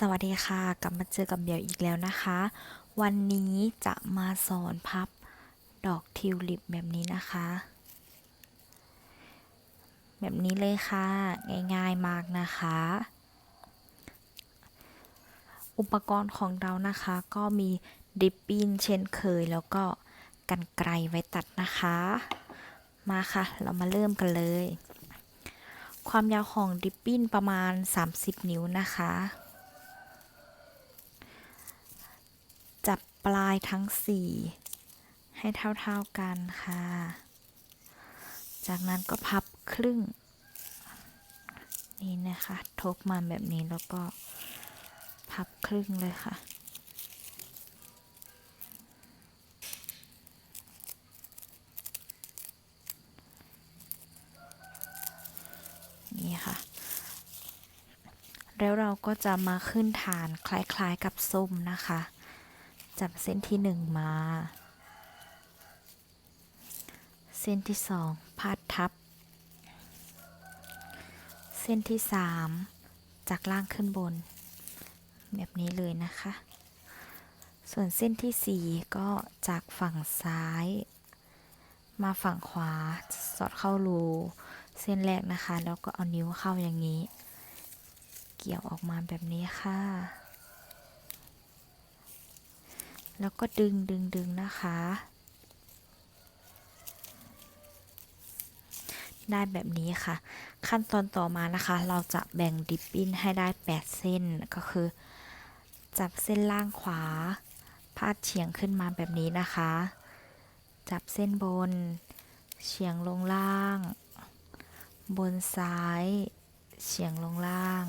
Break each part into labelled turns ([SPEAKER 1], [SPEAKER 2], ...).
[SPEAKER 1] สวัสดีค่ะ กลับมาเจอกับเดี่ยวอีกแล้วนะคะ วันนี้จะมาสอนพับดอกทิวลิปแบบนี้นะคะ แบบนี้เลยค่ะ ง่ายๆมากนะคะ อุปกรณ์ของเรานะคะ ก็มีดิปปิ้นเช่นเคย แล้วก็กันไกลไว้ตัดนะคะ มาค่ะ เรามาเริ่มกันเลย ความยาวของดิปปิ้นประมาณ 30 นิ้วนะคะ จับ ปลายทั้ง 4 ให้เท่าๆกันค่ะ จากนั้นก็พับครึ่ง นี่นะคะ ทบมาแบบนี้แล้วก็พับครึ่งเลยค่ะนี่ค่ะ แล้วเราก็จะมาขึ้นฐานคล้ายๆกับส้มนะคะ จับเส้นที่หนึ่งมา เส้นที่สองพาดทับ เส้นที่สามจากล่างขึ้นบน แบบนี้เลยนะคะ ส่วนเส้นที่สี่ก็จากฝั่งซ้าย มาฝั่งขวา สอดเข้ารูเส้นแรกนะคะ แล้วก็เอานิ้วเข้าอย่างนี้ เกี่ยวออกมาแบบนี้ค่ะ แล้วก็ดึงดึงดึงนะคะ ได้แบบนี้ค่ะ ขั้นตอนต่อมานะคะ เราจะแบ่งดิปปิ้นให้ได้ 8 เส้นก็คือ จับเส้นล่างขวา พาดเฉียงขึ้นมาแบบนี้นะคะ จับเส้นบน เฉียงลงล่าง บนซ้าย เฉียงลงล่าง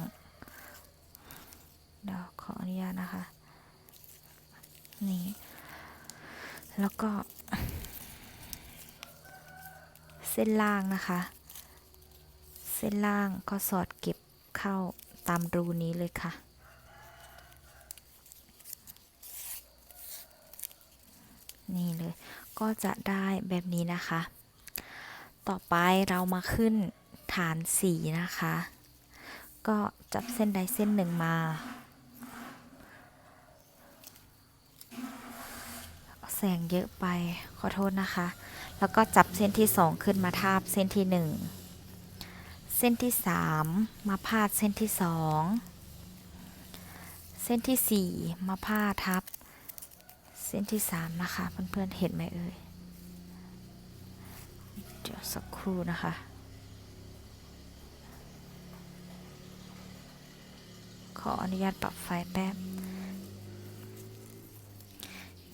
[SPEAKER 1] เดี๋ยวขออนุญาตนะคะ นี่แล้วก็ เส้นล่างนะคะ เส้นล่างก็สอดเก็บเข้าตามรูนี้เลยค่ะนี่เลยก็จะได้แบบนี้นะคะ ต่อไปเรามาขึ้นฐานสีนะคะ ก็จับเส้นใดเส้นหนึ่งมา แสงเยอะไปขอโทษนะคะ แล้วก็จับเส้นที่สองขึ้นมาทาบเส้นที่หนึ่งเส้นที่สามมาพาดเส้นที่สองเส้นที่สี่มาพาดทับ เส้นที่สามนะคะเพื่อนๆเห็นไหมเอ่ยเดี๋ยวสักครู่นะคะขออนุญาตปรับไฟแป๊บ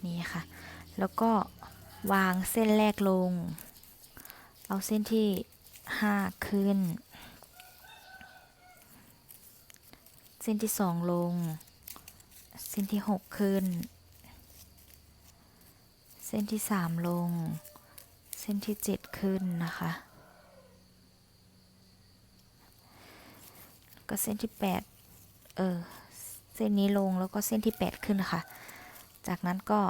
[SPEAKER 1] นี่ค่ะ แล้วก็วางเส้นแรกลง เอาเส้นที่ 5 ขึ้น เส้นที่ 2 ลง เส้นที่ 6 ขึ้น เส้นที่ 3 ลง เส้นที่ 7 ขึ้นนะคะ ก็เส้นที่ 8 เออ เส้นนี้ลงแล้วก็เส้นที่ 8 ขึ้นนะคะจากนั้นก็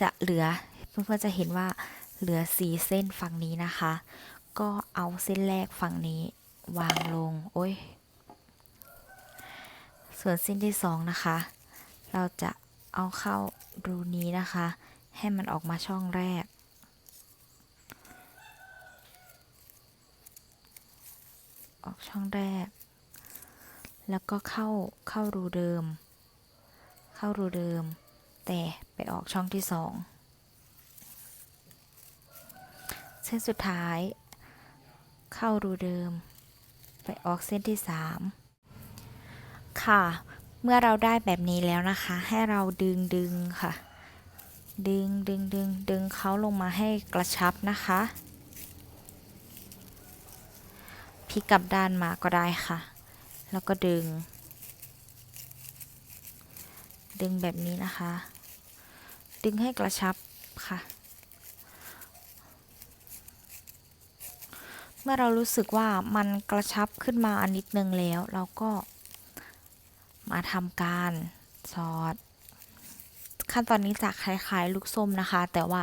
[SPEAKER 1] จะเหลือเพื่อนๆจะเห็นว่าเหลือสีเส้นฝั่งนี้นะคะ ก็เอาเส้นแรกฝั่งนี้วางลง โอ้ย ส่วนเส้นที่สองนะคะ เราจะเอาเข้ารูนี้นะคะ ให้มันออกมาช่องแรก ออกช่องแรก แล้วก็เข้าเข้ารูเดิม เข้ารูเดิม แต่ ไปออกช่องที่สองเส้นสุดท้าย เข้ารูเดิม ไปออกเส้นที่สามค่ะ เมื่อเราได้แบบนี้แล้วนะคะ ให้เราดึงดึงค่ะ ดึงดึงดึงดึงเขาลงมาให้กระชับนะคะพลิกกลับด้านมาก็ได้ค่ะ แล้วก็ดึง ดึงแบบนี้นะคะ ดึงให้กระชับค่ะ เมื่อเรารู้สึกว่ามันกระชับขึ้นมาอันนิดนึงแล้ว เราก็มาทำการสอด ขั้นตอนนี้จะคล้ายๆ ลูกส้มนะคะ แต่ว่า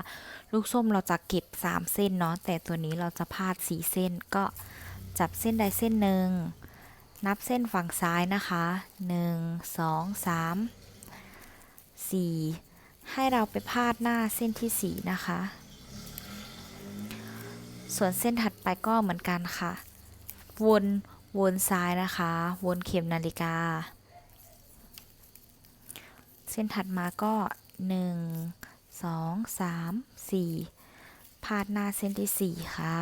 [SPEAKER 1] ลูกส้มเราจะเก็บ 3 เส้นเนาะแต่ตัวนี้เราจะพาด 4 เส้นก็จับเส้นใดเส้นหนึ่งนับเส้นฝั่งซ้ายนะคะ 1 2 3 4 ให้เราไปพาดหน้าเส้นที่ 4 นะคะ ส่วนเส้นถัดไปก็เหมือนกันค่ะ วนวนซ้ายนะคะ วนเข็มนาฬิกา เส้นถัดมาก็ 1 2 3 4 พาดหน้าเส้นที่ 4 ค่ะ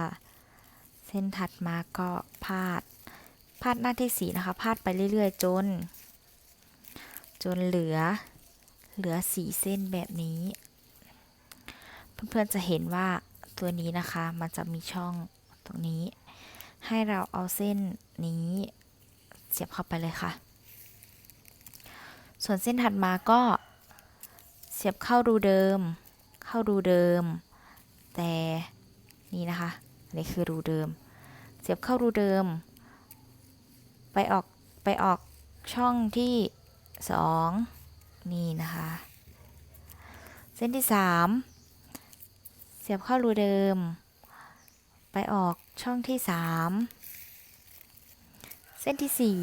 [SPEAKER 1] เส้นถัดมาก็พาด พาดหน้าที่ 4 นะคะ พาดไปเรื่อยๆ จน จนเหลือ เหลือ4เส้นแบบนี้ เพื่อนๆจะเห็นว่าตัวนี้นะคะมันจะมีช่องตรงนี้ ให้เราเอาเส้นนี้เสียบเข้าไปเลยค่ะ ส่วนเส้นถัดมาก็เสียบเข้ารูเดิม เข้ารูเดิม แต่นี่นะคะนนี้คือรูเดิม เสียบเข้ารูเดิม ไปออกไปออกช่องที่สอง นี่นะคะ เส้นที่สามเสียบเข้ารูเดิม ไปออกช่องที่สามเส้นที่สี่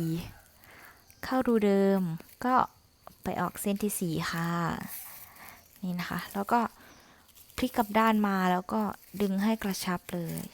[SPEAKER 1] เข้ารูเดิม ก็ไปออกเส้นที่สี่ค่ะ นี่นะคะ แล้วก็พลิกกลับด้านมาแล้วก็ดึงให้กระชับเลย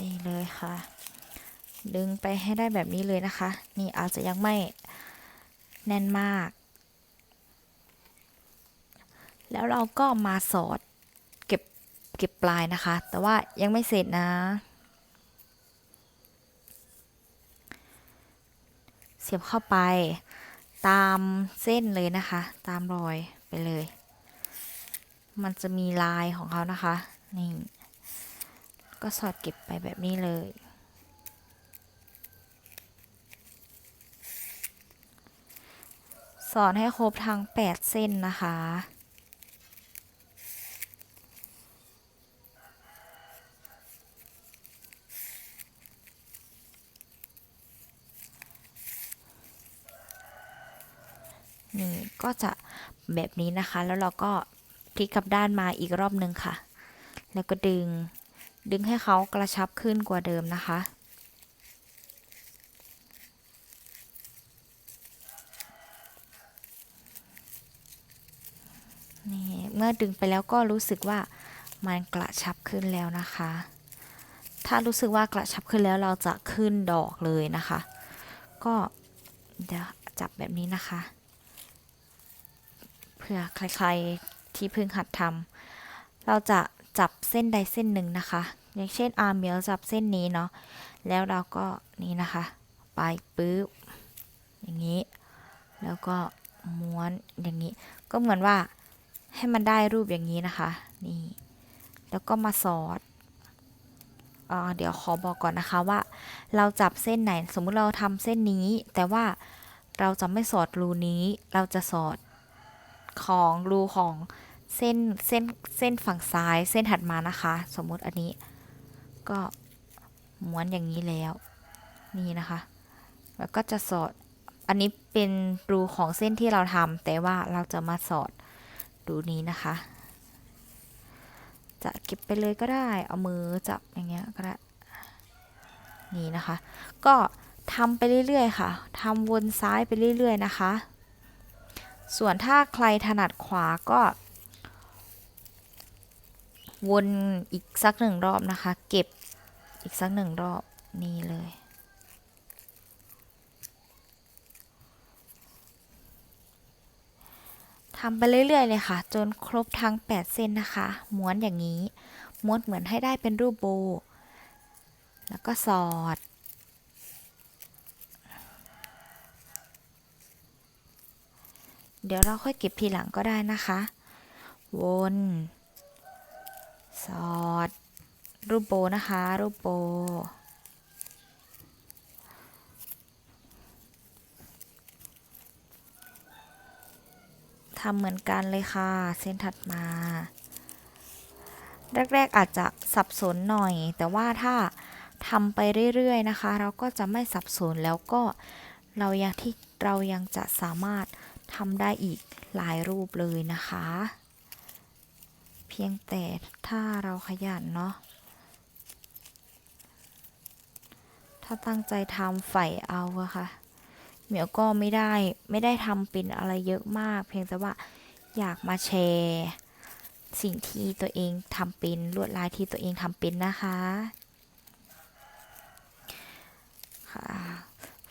[SPEAKER 1] นี่เลยค่ะ ดึงไปให้ได้แบบนี้เลยนะคะ นี่อาจจะยังไม่แน่นมาก แล้วเราก็มาสอดเก็บเก็บปลายนะคะ แต่ว่ายังไม่เสร็จนะ เสียบเข้าไปตามเส้นเลยนะคะ ตามรอยไปเลย มันจะมีลายของเขานะคะ นี่ ก็สอดเก็บไปแบบนี้เลย สอดให้ครบทั้ง 8 เส้นนะคะนี่ก็จะแบบนี้นะคะ แล้วเราก็พลิกกลับด้านมาอีกรอบนึงค่ะ แล้วก็ดึง ดึงให้เขากระชับขึ้นกว่าเดิมนะคะ นี่เมื่อดึงไปแล้วก็รู้สึกว่ามันกระชับขึ้นแล้วนะคะ ถ้ารู้สึกว่ากระชับขึ้นแล้วเราจะขึ้นดอกเลยนะคะ ก็เดี๋ยวจับแบบนี้นะคะ เพื่อใครๆที่เพิ่งหัดทำเราจะ จับเส้นใดเส้นหนึ่งนะคะ อย่างเช่นอาร์เมลจับเส้นนี้เนาะแล้วเราก็นี่นะคะ ไปปึ๊บอย่างนี้ แล้วก็ม้วนอย่างนี้ ก็เหมือนว่าให้มันได้รูปอย่างนี้นะคะ นี่ แล้วก็มาสอดอ่าเดี๋ยวขอบอกก่อนนะคะว่า เราจับเส้นไหน สมมุติเราทำเส้นนี้ แต่ว่าเราจะไม่สอดรูนี้ เราจะสอดของรูของ เส้นเส้นเส้นฝั่งซ้ายเส้นถัดมานะคะ สมมุติอันนี้ ก็ม้วนอย่างนี้แล้ว นี่นะคะ แล้วก็จะสอดอันนี้เป็นรูของเส้นที่เราทำแต่ว่าเราจะมาสอดรูนี้นะคะ จะเก็บไปเลยก็ได้ เอามือจับอย่างเงี้ยก็ได้นี่นะคะ ก็ทำไปเรื่อยๆค่ะทำวนซ้ายไปเรื่อยๆนะคะ ส่วนถ้าใครถนัดขวาก็ วนอีกสักหนึ่งรอบนะคะ เก็บอีกสักหนึ่งรอบนี่เลย ทำไปเรื่อยๆเลยค่ะ จนครบทั้ง 8 เส้นนะคะ ม้วนอย่างนี้ ม้วนเหมือนให้ได้เป็นรูปโบ แล้วก็สอดเดี๋ยวเราค่อยเก็บทีหลังก็ได้นะคะ วน สอด รูปโบนะคะ รูปโบ ทำเหมือนกันเลยค่ะ เส้นถัดมา แรก ๆ อาจจะสับสนหน่อย แต่ว่าถ้าทำไปเรื่อย ๆ นะคะ เราก็จะไม่สับสนแล้วก็เรายังที่เรายังจะสามารถทำได้อีกหลายรูปเลยนะคะ เพียงแต่ถ้าเราขยันเนาะ ถ้าตั้งใจทำใฝ่เอาอะค่ะ เหมียวก็ไม่ได้ไม่ได้ทำเป็นอะไรเยอะมาก เพียงแต่ว่าอยากมาแชร์สิ่งที่ตัวเองทำเป็นลวดลายที่ตัวเองทำเป็นนะคะค่ะ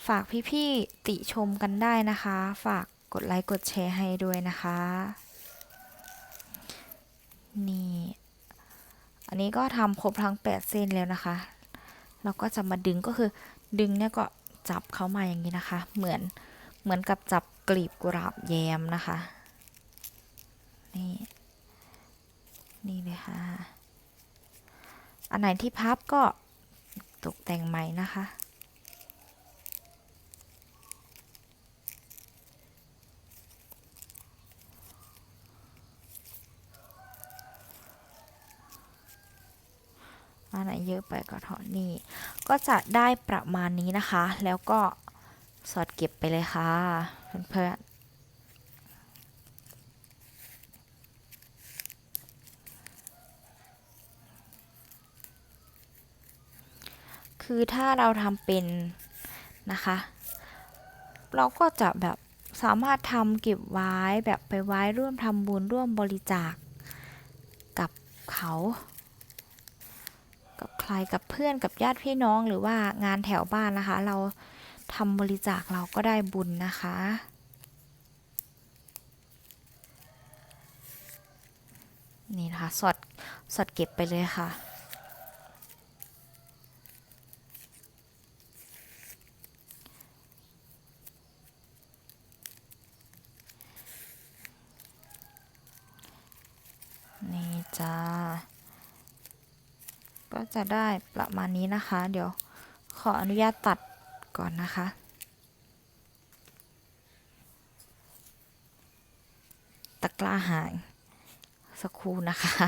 [SPEAKER 1] ฝากพี่ๆติชมกันได้นะคะ ฝากกดไลค์กดแชร์ให้ด้วยนะคะ นี่ อันนี้ก็ทำครบทั้ง 8 เส้นแล้วนะคะ เราก็จะมาดึงก็คือดึงเนี่ยก็จับเข้ามาอย่างนี้นะคะ เหมือนเหมือนกับจับกลีบกุหลาบแยมนะคะ นี่ นี่เลยค่ะ อันไหนที่พับก็ตกแต่งใหม่นะคะ อันไหนเยอะไปก็ถอนนี่ก็จะได้ประมาณนี้นะคะ แล้วก็สอดเก็บไปเลยค่ะเพื่อนๆคือถ้าเราทำเป็นนะคะ เราก็จะแบบสามารถทำเก็บไว้แบบไปไว้ร่วมทำบุญร่วมบริจาคกับเขา ใครกับเพื่อนกับญาติพี่น้องหรือว่างานแถวบ้านนะคะ เราทำบริจาคเราก็ได้บุญนะคะ นี่นะคะสอดสอดเก็บไปเลยค่ะนี่จ้า ก็จะได้ประมาณนี้นะคะ เดี๋ยวขออนุญาตตัดก่อนนะคะ ตะกร้าหายสักครู่นะคะ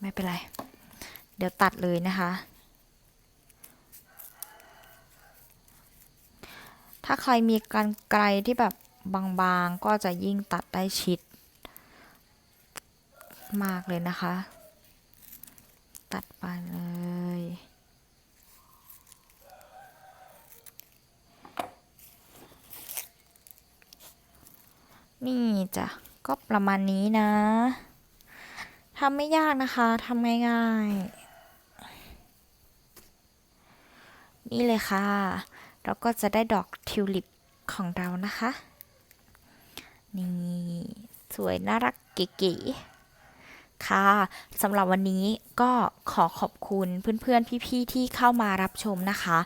[SPEAKER 1] ไม่เป็นไร เดี๋ยวตัดเลยนะคะ ถ้าใครมีกันไกลที่แบบ บางๆ ก็จะยิ่งตัดได้ชิด มากเลยนะคะ ตัดไปเลย นี่จ้ะ ก็ประมาณนี้นะทำไม่ยากนะคะทำง่ายๆ นี่เลยค่ะ เราก็จะได้ดอกทิวลิปของเรานะคะ นี่ สวยน่ารักเก๋ๆค่ะสำหรับวันนี้ก็ขอขอบคุณเพื่อนๆ พี่ๆ ที่เข้ามารับชมนะคะ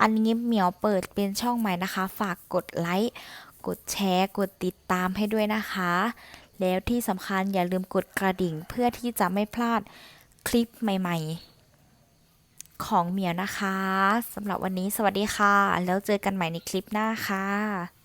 [SPEAKER 1] อันนี้เหมียวเปิดเป็นช่องใหม่นะคะ ฝากกดไลค์กดแชร์ กดติดตามให้ด้วยนะคะ แล้วที่สำคัญอย่าลืมกดกระดิ่งเพื่อที่จะไม่พลาดคลิปใหม่ๆ ของเหมียวนะคะสำหรับวันนี้สวัสดีค่ะ แล้วเจอกันใหม่ในคลิปหน้าค่ะ